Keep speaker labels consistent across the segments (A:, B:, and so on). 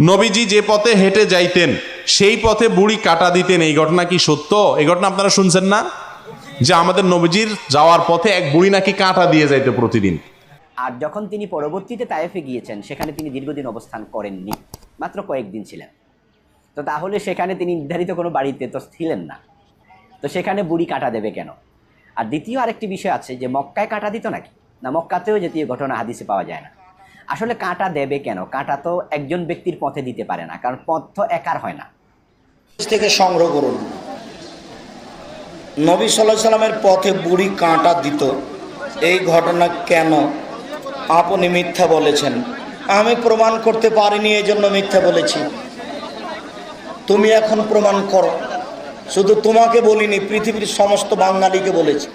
A: নবীজি যে পথে হেঁটে যাইতেন, সেই পথে বুড়ি কাটা দিতেন। এই ঘটনা কি সত্য? এই ঘটনা আপনারা শুনছেন না? যে আমাদের নবীজির যাওয়ার পথে এক বুড়ি নাকি কাঁটা দিয়ে যাইতো প্রতিদিন।
B: আর যখন তিনি পরবর্তীতে তায়েফে গিয়েছেন, সেখানে তিনি দীর্ঘদিন অবস্থান করেননি। মাত্র কয়েকদিন ছিলেন। তো তাহলে সেখানে তিনি নির্ধারিত কোনো বাড়িতে তো ছিলেন না। তো সেখানে বুড়ি কাটা দেবে কেন? আর দ্বিতীয় আরেকটি বিষয় আছে যে, মক্কায় কাটা দিত নাকি? না, মক্কাতেও জাতীয় ঘটনা হাদিসে পাওয়া যায় না। আসলে কাঁটা দেবে কেন? কাঁটা তো একজন ব্যক্তির পথে দিতে পারে না কারণ পথ তো একার হয় না।
C: থেকে সংগ্রহ করুন। নবী সাল্লাহ সাল্লামের পথে বুড়ি কাঁটা দিত। এই ঘটনা কেন আপনি মিথ্যা বলেছেন? আমি প্রমাণ করতে পারিনি এই জন্য মিথ্যা বলেছি। তুমি এখন প্রমাণ করো। শুধু তোমাকে বলিনি পৃথিবীর সমস্ত বাঙালিকে বলেছি।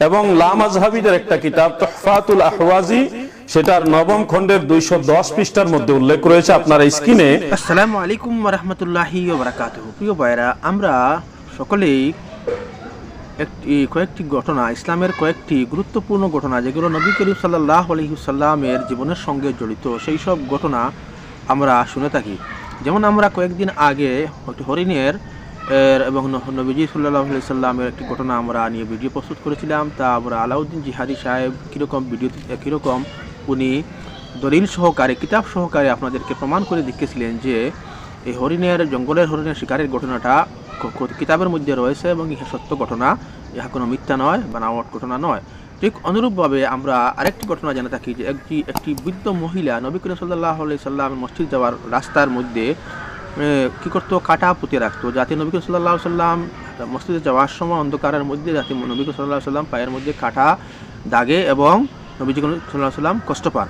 D: এবং লামাজহাবিদের একটা কিতাব তোহফাতুল আহওয়াজি সেটার নবম খণ্ডের দুইশো দশ পৃষ্ঠার মধ্যে উল্লেখ রয়েছে। আপনার স্ক্রিনে
E: আসসালামু আলাইকুম রহমতুল্লাহি প্রিয় ভাইরা আমরা সকলেই একটি, কয়েকটি ঘটনা, ইসলামের কয়েকটি গুরুত্বপূর্ণ ঘটনা, যেগুলো নবী করিম সাল্লাহ আলহিসাল্লামের জীবনের সঙ্গে জড়িত, সেই সব ঘটনা আমরা শুনে থাকি। যেমন আমরা কয়েকদিন আগে একটি হরিণের এবং নবীজি সাল্লাহ সাল্লামের একটি ঘটনা আমরা নিয়ে ভিডিও প্রস্তুত করেছিলাম। তা আমরা আলাউদ্দিন জিহাদি সাহেব কীরকম ভিডিও কীরকম উনি দলিল সহকারে, কিতাব সহকারে আপনাদেরকে প্রমাণ করে দেখিয়েছিলেন যে এই হরিণের, জঙ্গলের হরিণের শিকারের ঘটনাটা কিতাবের মধ্যে রয়েছে এবং ইহা সত্য ঘটনা। ইহা কোনো মিথ্যা নয় বানাওয়াট ঘটনা নয়। ঠিক অনুরূপভাবে আমরা আরেকটি ঘটনা জেনে থাকি যে একটি একটি বৃদ্ধ মহিলা নবী করিম সাল্লাহ সাল্লাম মসজিদ যাওয়ার রাস্তার মধ্যে কি করতো? কাটা পুঁতে রাখতো। যাতে নবী করিম সাল্লাহ সাল্লাম মসজিদে যাওয়ার সময় অন্ধকারের মধ্যে, যাতে নবী করিম সাল্লাহ সাল্লাম পায়ের মধ্যে কাটা দাগে এবং নবীজি সাল্লাহ সাল্লাম কষ্ট পান।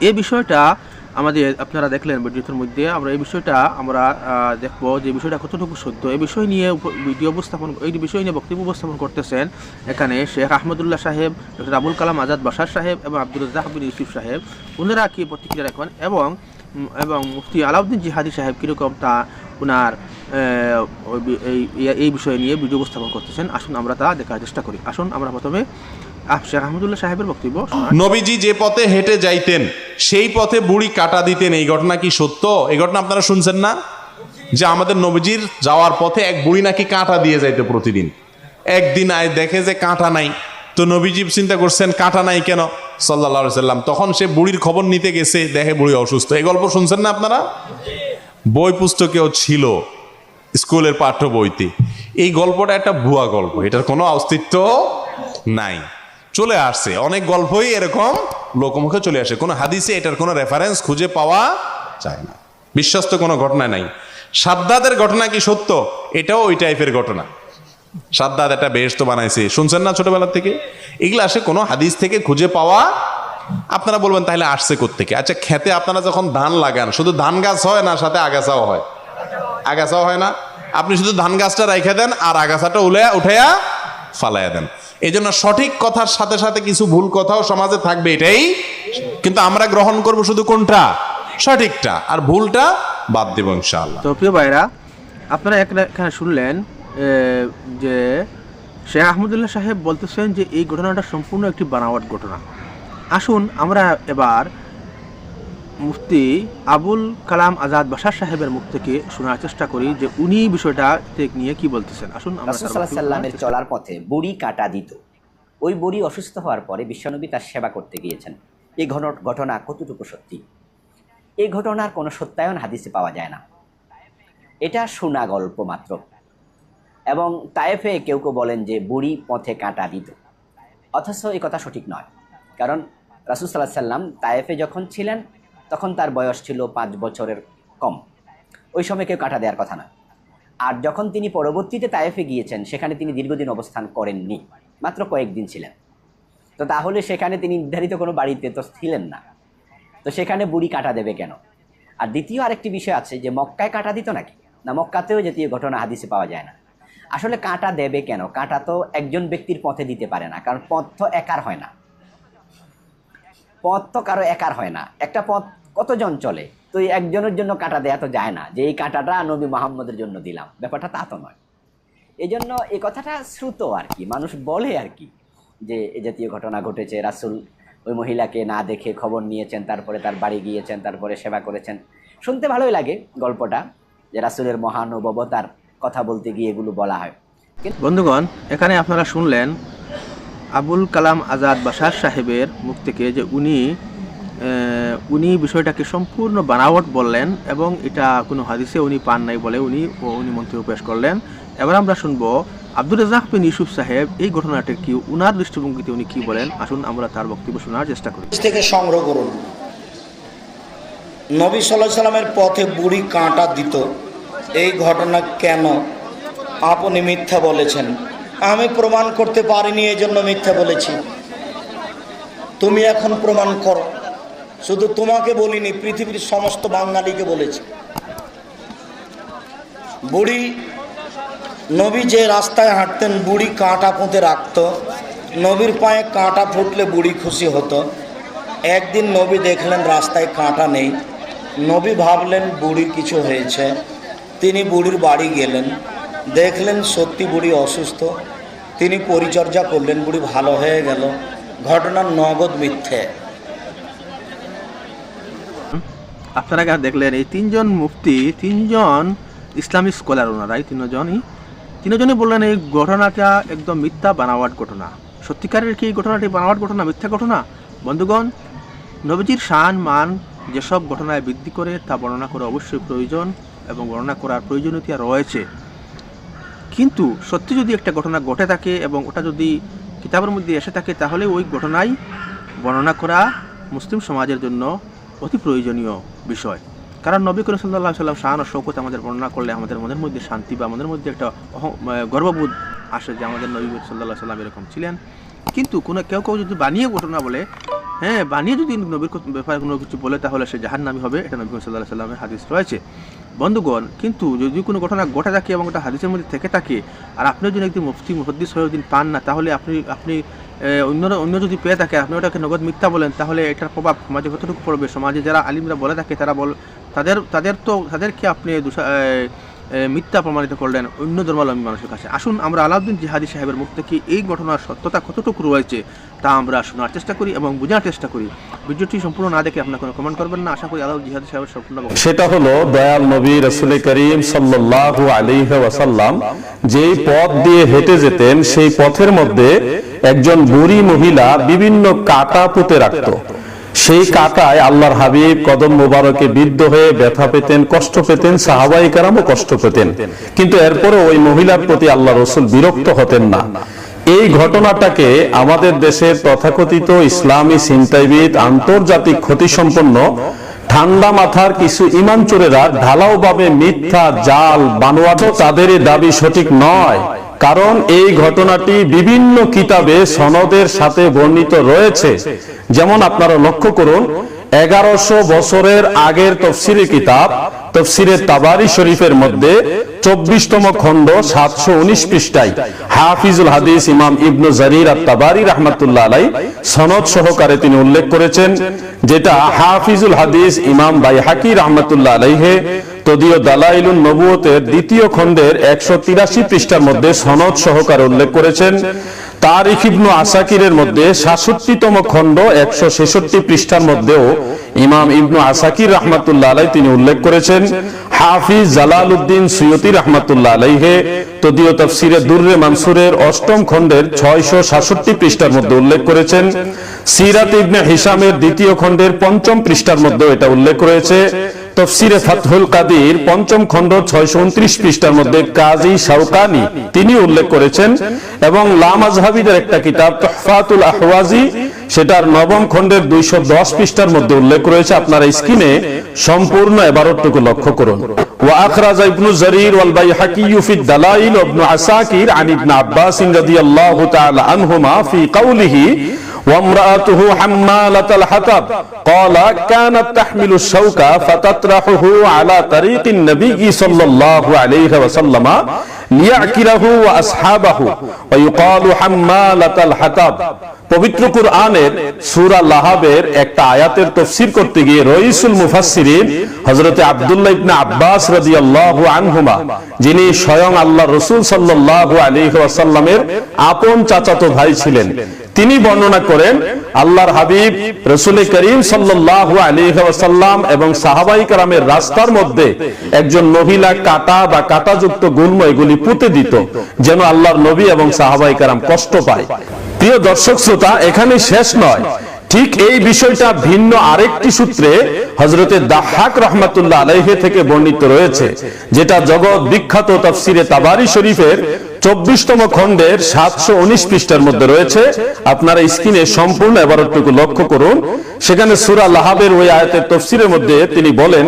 E: এই বিষয়টা আমাদের আপনারা দেখলেন ভিডিওটার মধ্যে, আমরা এই বিষয়টা, আমরা দেখব যে বিষয়টা কতটুকু সত্য। এই বিষয় নিয়ে ভিডিও উপস্থাপন, এই বিষয় নিয়ে বক্তব্য উপস্থাপন করতেছেন এখানে শেখ আহমদুল্লাহ সাহেব, ডক্টর আবুল কালাম আজাদ বাসার সাহেব এবং আব্দুল রাজাক বিন ইউসুফ সাহেব। ওনারা কি প্রতিক্রিয়া রাখবেন এবং এবং মুফতি আলাউদ্দিন জিহাদি সাহেব কীরকম তা ওনার এই- বিষয় নিয়ে ভিডিও উপস্থাপন করতেছেন। আসুন আমরা তা দেখার চেষ্টা করি। আসুন আমরা প্রথমে শেখ আহমদুল্লাহ সাহেবের
A: নবীজি যে পথে হেঁটে যাইতেন, সেই পথে বুড়ি কাটা দিতেন। এই ঘটনা কি সত্য? এই ঘটনা আপনারা শুনছেন না? যে আমাদের নবীজির যাওয়ার পথে এক বুড়ি নাকি কাঁটা দিয়ে যাইতো প্রতিদিন। একদিন আয় দেখে যে কাঁটা নাই। তো নবীজি চিন্তা করছেন, কাঁটা নাই কেন? সাল্লাহ সাল্লাম তখন সে বুড়ির খবর নিতে গেছে, দেখে বুড়ি অসুস্থ। এই গল্প শুনছেন না আপনারা? বই পুস্তকেও ছিল, স্কুলের পাঠ্য বইতে। এই গল্পটা একটা ভুয়া গল্প। এটার কোনো অস্তিত্ব নাই। চলে আসছে। অনেক গল্পই এরকম লোকমুখে চলে আসে। কোনো হাদিসে এটার কোনো রেফারেন্স খুঁজে পাওয়া যায় না। বিশ্বস্ত কোনো ঘটনা নাই। সাদ্দাদের ঘটনা কি সত্য? এটাও ওই টাইপের ঘটনা। সাদ্দাদ একটা বেশ তো বানাইছে। শুনছেন না ছোটবেলা থেকে? এগুলো আসে কোনো হাদিস থেকে খুঁজে পাওয়া? আপনারা বলবেন, তাহলে আসছে থেকে আচ্ছা খেতে আপনারা যখন ধান লাগান, শুধু ধান গাছ হয় না, সাথে আগাছাও হয়? আগাছাও হয় না? আপনি শুধু ধান গাছটা রেখে দেন আর আগাছাটা উলে উঠাইয়া ফালাইয়া দেন। এই জন্য সঠিক কথার সাথে সাথে কিছু ভুল কথাও সমাজে থাকবে এটাই। কিন্তু আমরা গ্রহণ করব শুধু কোনটা? সঠিকটা। আর ভুলটা বাদ দেব ইনশাআল্লাহ।
E: তো প্রিয় ভাইরা, আপনারা এখানে শুনলেন যে শেখ আহমদুল্লাহ সাহেব বলতেছেন যে এই ঘটনাটা সম্পূর্ণ একটি বানাওয়াট ঘটনা। আসুন আমরা এবার মুফতি আবুল কালাম আজাদ বাসার সাহেবের মুখ থেকে শোনার চেষ্টা করি যে উনি বিষয়টা নিয়ে কি বলতেছেন। আসুন
B: সাল্লামের চলার পথে বুড়ি কাটা দিত। ওই বুড়ি অসুস্থ হওয়ার পরে বিশ্বনবী তার সেবা করতে গিয়েছেন। এই ঘন- ঘটনা কতটুকু সত্যি? এই ঘটনার কোনো সত্যায়ন হাদিসে পাওয়া যায় না। এটা শোনা গল্প মাত্র। এবং তায়েফে কেউ কেউ বলেন যে বুড়ি পথে কাটা দিত। অথচ এই কথা সঠিক নয়। কারণ রাসুল সাল্লাহ সাল্লাম তায়েফে যখন ছিলেন তখন তার বয়স ছিল পাঁচ বছরের কম। ওই সময় কেউ কাটা দেওয়ার কথা না। আর যখন তিনি পরবর্তীতে তায়েফে গিয়েছেন, সেখানে তিনি দীর্ঘদিন অবস্থান করেননি। মাত্র কয়েকদিন ছিলেন। তো তাহলে সেখানে তিনি নির্ধারিত কোনো বাড়িতে তো ছিলেন না। তো সেখানে বুড়ি কাটা দেবে কেন? আর দ্বিতীয় আরেকটি বিষয় আছে যে, মক্কায় কাটা দিত নাকি? না, মক্কাতেও জাতীয় ঘটনা হাদিসে পাওয়া যায় না। আসলে কাঁটা দেবে কেন? কাঁটা তো একজন ব্যক্তির পথে দিতে পারে না, কারণ পথ তো একার হয় না। পথ তো কারও একার হয় না। একটা পথ কতজন চলে? তো একজনের জন্য কাটা দেয়া তো যায় না, যে এই কাঁটাটা নবী মোহাম্মদের জন্য দিলাম। ব্যাপারটা তা তো নয়। এই জন্য এই কথাটা শ্রুত আর কি, মানুষ বলে আর কি, যে এ জাতীয় ঘটনা ঘটেছে, রাসুল ওই মহিলাকে না দেখে খবর নিয়েছেন, তারপরে তার বাড়ি গিয়েছেন, তারপরে সেবা করেছেন। শুনতে ভালোই লাগে গল্পটা, যে রাসুলের মহানুভবতার কথা বলতে গিয়ে এগুলো বলা হয়।
E: বন্ধুগণ, এখানে আপনারা শুনলেন আবুল কালাম আজাদ বাসার সাহেবের মুখ থেকে যে উনি উনি বিষয়টাকে সম্পূর্ণ বানাওয়াট বললেন এবং এটা কোনো হাদিসে উনি পান নাই বলে উনি উনি মন্তব্য পেশ করলেন। এবার আমরা শুনব আব্দুর রাজাক বিন ইউসুফ সাহেব এই ঘটনাটা কি, উনার দৃষ্টিভঙ্গিতে উনি কি বলেন? আসুন আমরা তার বক্তব্য শোনার চেষ্টা করি।
C: থেকে সংগ্রহ করুন। নবী সাল্লাহ সাল্লামের পথে বুড়ি কাঁটা দিত। এই ঘটনা কেন আপনি মিথ্যা বলেছেন? আমি প্রমাণ করতে পারিনি এই জন্য মিথ্যা বলেছি। তুমি এখন প্রমাণ করো। শুধু তোমাকে বলিনি, পৃথিবীর সমস্ত বাঙালিকে বলেছি। বুড়ি, নবী যে রাস্তায় হাঁটতেন, বুড়ি কাঁটা পুঁতে রাখত। নবীর পায়ে কাঁটা ফুটলে বুড়ি খুশি হতো। একদিন নবী দেখলেন রাস্তায় কাঁটা নেই। নবী ভাবলেন বুড়ি কিছু হয়েছে। তিনি বুড়ির বাড়ি গেলেন। দেখলেন সত্যি বুড়ি অসুস্থ। তিনি পরিচর্যা করলেন, বুড়ি ভালো হয়ে গেল। ঘটনার নগদ মিথ্যে।
E: আপনারা দেখলেন? এই তিনজন মুফতি, তিনজন ইসলামিক স্কলার ওনারা, এই তিনজনই। তিনজনই বললেন, এই ঘটনাটা একদম মিথ্যা বানাওয়াট ঘটনা। সত্যিকারের কি ঘটনাটি বানাওয়াট ঘটনা, মিথ্যা ঘটনা? বন্ধুগণ, নবীজির শান, মান, যেসব ঘটনায় বৃদ্ধি করে তা বর্ণনা করা অবশ্যই প্রয়োজন এবং বর্ণনা করার প্রয়োজনীয়তা রয়েছে। কিন্তু সত্যি যদি একটা ঘটনা ঘটে থাকে এবং ওটা যদি কিতাবের মধ্যে এসে থাকে, তাহলে ওই ঘটনাই বর্ণনা করা মুসলিম সমাজের জন্য অতি প্রয়োজনীয় বিষয়। কারণ নবী করিম সাল্লাহ সাল্লাম শাহান ও শৌকত আমাদের বর্ণনা করলে আমাদের মনের মধ্যে শান্তি বা আমাদের মধ্যে একটা গর্ববোধ আসে যে আমাদের নবী সাল্লাহ সাল্লাম এরকম ছিলেন। কিন্তু কোনো, কেউ কেউ যদি বানিয়ে ঘটনা বলে হ্যাঁ বানিয়ে যদি নবীর ব্যাপারে কোনো কিছু বলে, তাহলে সে জাহান্নামী হবে, এটা নবী সাল্লাহ সাল্লামের হাদিস রয়েছে। বন্ধুগণ, কিন্তু যদি কোনো ঘটনা ঘটে থাকে এবং ওটা হাদিসের মধ্যে থেকে থাকে, আর আপনি যদি একদিন মুফতি, মুহদ্দিস হয়ে দিন পান না, তাহলে আপনি আপনি আহ, অন্যরা অন্য যদি পেয়ে থাকে আপনি ওটাকে নগদ মিথ্যা বলেন তাহলে এটার প্রভাব সমাজে কতটুকু পড়বে? সমাজে যারা আলিমরা বলে থাকে তারা বল তাদের তাদের তো তাদেরকে আপনি মিথ্যা প্রমাণিত করলেন অন্য ধর্মাবলম্বী মানুষের কাছে। আসুন, আমরা আলাউদ্দিন জিহাদি সাহেবের মুখ থেকে এই ঘটনার সত্যতা কতটুকু রয়েছে তা আমরা শোনার চেষ্টা করি এবং বোঝার চেষ্টা করি। ভিডিওটি সম্পূর্ণ না দেখে আপনার কোনো কমেন্ট করবেন না। আশা করি আলাউদ্দিন জিহাদি সাহেবের সম্পূর্ণ
D: সেটা হলো, দয়াল নবী রসুল করিম সাল্লাল্লাহু আলাইহি ওয়াসাল্লাম যেই পথ দিয়ে হেঁটে যেতেন, সেই পথের মধ্যে একজন বুড়ি মহিলা বিভিন্ন কাটা পুঁতে রাখত। সেই কাটায় আল্লাহর হাবিব কদম মোবারকে বিদ্ধ হয়ে ব্যথা পেতেন, কষ্ট পেতেন, সাহাবাই কারামও কষ্ট পেতেন। কিন্তু এরপরে ওই মহিলার প্রতি আল্লাহ রসুল বিরক্ত হতেন না। এই ঘটনাটাকে আমাদের দেশের তথাকথিত ইসলামী চিন্তাবিদ আন্তর্জাতিক ক্ষতিসম্পন্ন, ঠান্ডা মাথার কিছু ইমান চোরেরা ঢালাও ভাবে মিথ্যা, জাল, বানোয়াট তাদের দাবি সঠিক নয়। কারণ এই ঘটনাটি বিভিন্ন কিতাবে সনদের সাথে বর্ণিত রয়েছে। যেমন আপনারা লক্ষ্য করুন এগারোশো বছরের আগের তফসিরি কিতাব তফসিরে তাবারি শরীফের মধ্যে চব্বিশতম খণ্ড সাতশো উনিশ পৃষ্ঠায় হাফিজুল হাদিস ইমাম ইবনু জারির আর তাবারি রহমতুল্লাহ আলাই সনদ সহকারে তিনি উল্লেখ করেছেন, যেটা হাফিজুল হাদিস ইমাম বাই হাকি রহমতুল্লাহ আলাইহে তদীয় দালাইলুন নবুয়তের দ্বিতীয় খণ্ডের একশো তিরাশি পৃষ্ঠার মধ্যে সনদ সহকারে উল্লেখ করেছেন। তারিখ ইবনু আসাকিরের মধ্যে সাতষট্টিতম খণ্ড একশো ছেষট্টি পৃষ্ঠার মধ্যেও ইমাম ইবনু আসাকির রহমাতুল্লাহ আলাই তিনি উল্লেখ করেছেন, হাফিজ জালাল উদ্দিন সৈয়দি রহমাতুল্লাহ আলাইহে, তদীয় তফসিরে দুর্রে মানসুরের অষ্টম খণ্ডের ছয়শো সাতষট্টি পৃষ্ঠার মধ্যে উল্লেখ করেছেন, সিরাত ইবনে হিসামের দ্বিতীয় খণ্ডের পঞ্চম পৃষ্ঠার মধ্যে এটা উল্লেখ রয়েছে তফসিরে ফাতহুল কাদির পঞ্চম খণ্ড ছয়শো উনত্রিশ পৃষ্ঠার মধ্যে কাজী শাওকানি তিনি উল্লেখ করেছেন এবং লামাজহাবিদের একটা কিতাব তহফাতুল আহওয়াজি সেটার নবম খণ্ডের দুইশো দশ পৃষ্ঠার মধ্যে উল্লেখ রয়েছে আপনারা স্ক্রিনে সম্পূর্ণ এবারটুকু লক্ষ্য করুন وأخرج ابن زرير والبيحقي في الدلائل وابن عساكر عن ابن عباس رضي الله تعالى عنهما في قوله وامرأته حمالة الحطب قال كانت تحمل الشوك فتطرحه على طريق النبي صلى الله عليه وسلم ليعكره وأصحابه ويقال حمالة الحطب পবিত্র কুরআনের সূরা লাহাবের একটা আয়াতের তফসির করতে গিয়ে রইসুল মুফাসসিরিন হযরতে আব্দুল্লাহ ইবনে আব্বাস রাদিয়াল্লাহু আনহুমা যিনি স্বয়ং আল্লাহ রাসূল সাল্লাল্লাহু আলাইহি ওয়াসাল্লামের আপন চাচাতো ভাই ছিলেন তিনি বর্ণনা করেন, আল্লাহর হাবিব রসুল করিম সাল্লাল্লাহু আলাইহি ওয়াসাল্লাম এবং সাহাবাই কারামের রাস্তার মধ্যে একজন মহিলা কাটা বা কাটাযুক্ত গুল্ম এগুলি পুঁতে দিত, যেন আল্লাহর নবী এবং সাহাবাই কারাম কষ্ট পায়। প্রিয় দর্শক শ্রোতা, এখানে শেষ নয়। ঠিক এই বিষয়টা ভিন্ন আরেকটি সূত্রে হজরতে দাহাক রহমাতুল্লাহ আলাইহে থেকে বর্ণিত রয়েছে, যেটা জগৎ বিখ্যাত তফসিরে তাবারি শরীফের চব্বিশতম খণ্ডের সাতশো উনিশ পৃষ্ঠার মধ্যে রয়েছে। আপনারা স্ক্রিনে সম্পূর্ণ এবারটুকু লক্ষ্য করুন। সেখানে সুরা লাহাবের ওই আয়াতের তফসিরের মধ্যে তিনি বলেন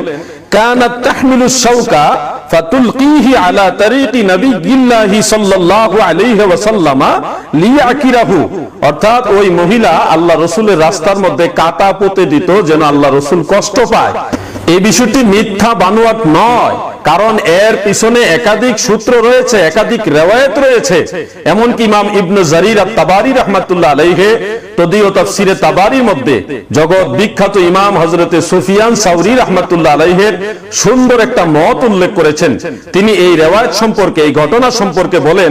D: অর্থাৎ ওই মহিলা আল্লাহ রাস্তার মধ্যে কাটা পুঁতে দিত যেন আল্লাহ রসুল কষ্ট পায়। এই বিষয়টি মিথ্যা বানোয়াট নয়। কারণ এর পিছনে একাধিক সূত্র রয়েছে, একাধিক রেওয়ায়ত রয়েছে। এমনকি ইমাম ইবনু জারির আর তাবারি রহমাতুল্লাহ আলাইহে তদীয় তাফসিরে তাবারির মধ্যে জগৎ বিখ্যাত ইমাম হযরতে সুফিয়ান সাউরি রহমাতুল্লাহ আলাইহের সুন্দর একটা মত উল্লেখ করেছেন। তিনি এই রেওয়ায়ত সম্পর্কে, এই ঘটনা সম্পর্কে বলেন,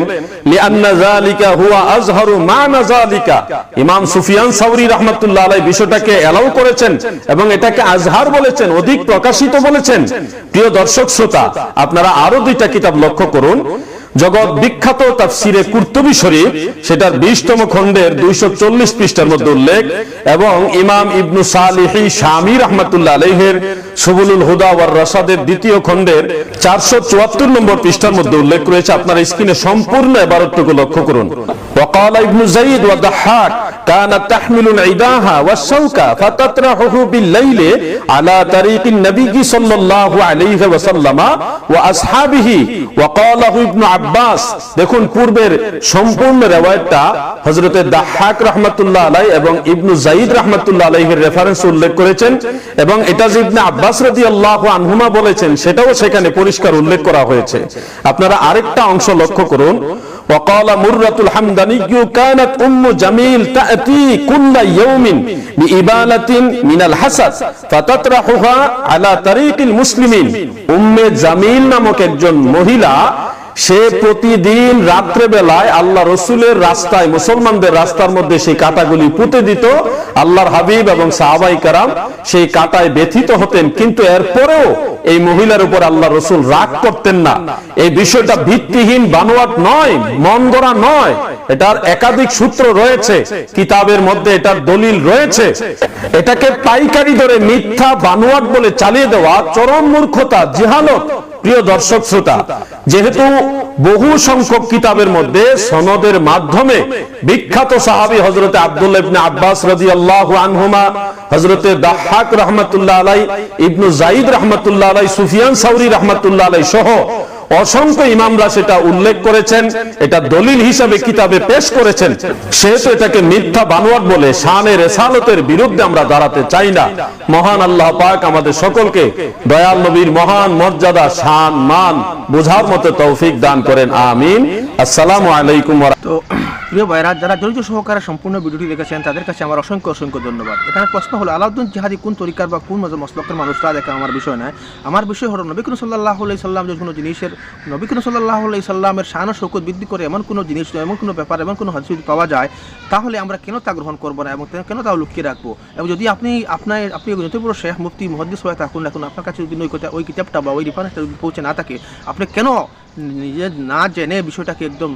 D: লিআন্না যালিকা হুয়া আজহারু মা'না যালিকা। ইমাম সুফিয়ান সাউরি রহমাতুল্লাহ আলাইহি বিষয়টাকে এলাও করেছেন এবং এটাকে আজহার বলেছেন, অধিক প্রকাশিত বলেছেন। প্রিয় দর্শক, শ্রোতা আপনারা আরো দুইটা কিতাব লক্ষ্য করুন জগৎ বিখ্যাত তাফসিরে কুর্তুবি শরীফ সেটার বিশতম খণ্ডের দুইশো চল্লিশ পৃষ্ঠার মধ্যে উল্লেখ এবং ইমাম ইবনু সালিহি শামী রহমাতুল্লাহ আলহের সুবুলুল হুদা ওয়ার রসাদের দ্বিতীয় খণ্ডের চারশো চুয়াত্তর নম্বর পৃষ্ঠার মধ্যে উল্লেখ রয়েছে আপনার স্ক্রিনে সম্পূর্ণ এবারটুকু লক্ষ্য করুন وقال ابن زيد وضحاك كانت تحمل العداها والشوكة فتطرحه بالليل على طريق النبي صلى الله عليه وسلم وأصحابه وقاله ابن আব্বাস দেখুন পূর্বের সম্পূর্ণ রেওয়ায়তটা হযরতে দাহাক রাহমাতুল্লাহ আলাই এবং ইবনু জাইদ রাহমাতুল্লাহ আলাইহির রেফারেন্স উল্লেখ করেছেন এবং এটা যে ইবনে আব্বাস রাদিয়াল্লাহু আনহুমা বলেছেন সেটাও সেখানে পরিষ্কার উল্লেখ করা হয়েছে আপনারা আরেকটা অংশ লক্ষ্য করুন وقال مرة الحمداني كانت أم جميل تأتي كل يوم بإبالة من الحسد فتطرحها على طريق المسلمين أم جميل নামক একজন মহিলা সে প্রতিদিন রাত্রে বেলায় আল্লাহ রসুলের রাস্তায় মুসলমানদের রাস্তার মধ্যে সেই কাটাগুলি পুঁতে দিত আল্লাহর হাবিব এবং সাহাবাই কারাম সেই কাটায় ব্যথিত হতেন কিন্তু এরপরেও এই মহিলার উপর আল্লাহ রসুল রাগ করতেন না এই বিষয়টা ভিত্তিহীন বানোয়াট নয় মন গড়া নয় এটার একাধিক সূত্র রয়েছে, কিতাবের মধ্যে এটার দলিল রয়েছে। এটাকে পাইকারি ধরে মিথ্যা বানোয়াট বলে চালিয়ে দেওয়া চরম মূর্খতা, জিহালত, প্রিয় দর্শক শ্রোতা। যেহেতু বহু সংখ্যক কিতাবের মধ্যে সনদের মাধ্যমে বিখ্যাত সাহাবী হজরতে আব্দুল্লাহ ইবনে আব্বাস রাদিয়াল্লাহু আনহুমা হজরতে দাহাক রাহমাতুল্লাহ আলাই ইবনু জাইদ রাহমাতুল্লাহ আলাই সুফিয়ান সাউরি রাহমাতুল্লাহ আলাই সহ অসংখ্য ইমামরা সেটা উল্লেখ করেছেন, এটা দলিল হিসাবে কিতাবে পেশ করেছেন। সেহেতু এটাকে মিথ্যা বানোয়াট বলে শানের রেসালতের বিরুদ্ধে আমরা দাঁড়াতে চাই না। মহান আল্লাহ পাক আমাদের সকলকে দয়াল নবীর মহান মর্যাদা, শান, মান বোঝার মতো তৌফিক দান করেন। আমিন। আসসালামু আলাইকুম
E: তো প্রিয় ভাইরা, যারা ধৈর্য সহকারে সম্পূর্ণ ভিডিওটি দেখেছেন, তাদের কাছে আমার অসংখ্য অসংখ্য ধন্যবাদ। এখানে প্রশ্ন হলো, আলাউদ্দিন জিহাদি কোন তরিকার বা কোন মজা মসলকের মানুষ তা দেখা? আমার বিষয় নয়। আমার বিষয় হলো, নবী করিম সাল্লাহ আলাই সাল্লাম যে কোনো জিনিসের, নবী করিম সাল্লাহ আলাই সাল্লামের শান শৌকত বৃদ্ধি করে এমন কোনো জিনিস, এমন কোনো ব্যাপার, এমন কোনো হাদিস যদি পাওয়া যায়, তাহলে আমরা কেন তা গ্রহণ করব না এবং কেন তা লুকিয়ে রাখব? এবং যদি আপনি, আপনার, আপনি যত বড় শেখ, মুফতি মহাদিস হয়ে থাকুন, এখন আপনার কাছে যদি ওই কথা ওই কিতাবটা বা ওই রেফারেন্সটা যদি পৌঁছে না থাকে, আপনি কেন নিজে না জেনে বিষয়টাকে একদম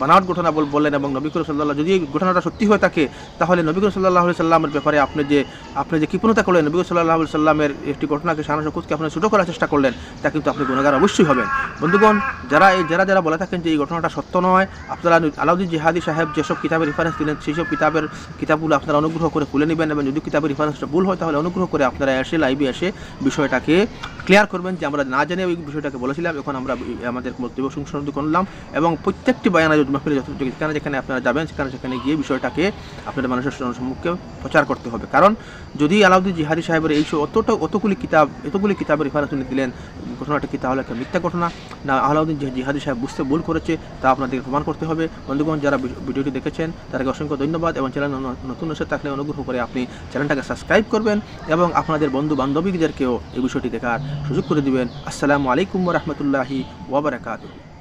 E: বানাওয়াট ঘটনা বললেন এবং নবী করিম সাল্লাহ যদি ঘটনাটা সত্যি হয়ে থাকে, তাহলে নবী করিম সাল্লাহ সাল্লামের ব্যাপারে আপনি যে আপনি যে কৃপণতা করলেন, নবী সাল্লাহ সাল্লামের একটি ঘটনাকে সারা শকুতকে আপনি ছোটো করার চেষ্টা করলেন, তা কিন্তু আপনি গুণগার অবশ্যই হবেন। বন্ধুগণ, যারা এই যারা যারা বলে থাকেন যে এই ঘটনাটা সত্য নয়, আপনারা আলাউদ্দিন জিহাদি সাহেব যেসব কিতাবের রেফারেন্স দিলেন সেই সব কিতাবের কিতাবগুলো আপনারা অনুগ্রহ করে খুলে নেবেন এবং যদি কিতাবের রেফারেন্সটা ভুল হয়, তাহলে অনুগ্রহ করে আপনারা এসে লাইভে এসে বিষয়টাকে ক্লিয়ার করবেন যে আমরা না জেনে ওই বিষয়টাকে বলেছিলাম, এখন আমরা আমাদের বক্তব্য সংশোধন করলাম এবং প্রত্যেকটি বয়ানা মাহফিলে যেখানে যেখানে আপনারা যাবেন, সেখানে সেখানে গিয়ে বিষয়টাকে আপনাদের মানুষের সম্মুখে প্রচার করতে হবে। কারণ যদি আলাউদ্দিন জিহাদি সাহেবের এই অতটা অতগুলি কিতাব এতগুলি কিতাবের রেফারেন্স উনি দিলেন, ঘটনাটা কি তাহলে একটা মিথ্যা ঘটনা? না, আলাউদ্দিন জিহা- জিহাদি সাহেব বুঝতে ভুল করেছে, তা আপনাদেরকে প্রমাণ করতে হবে। বন্ধুগণ, যারা ভিডিওটি দেখেছেন, তাদেরকে অসংখ্য ধন্যবাদ এবং চ্যানেল নতুন এসে থাকলে অনুগ্রহ করে আপনি চ্যানেলটাকে সাবস্ক্রাইব করবেন এবং আপনাদের বন্ধু বান্ধবীদেরকেও এই বিষয়টি দেখার সুযোগ করে দিবেন। আসসালামু আলাইকুম রহমতুল্লাহি atacado.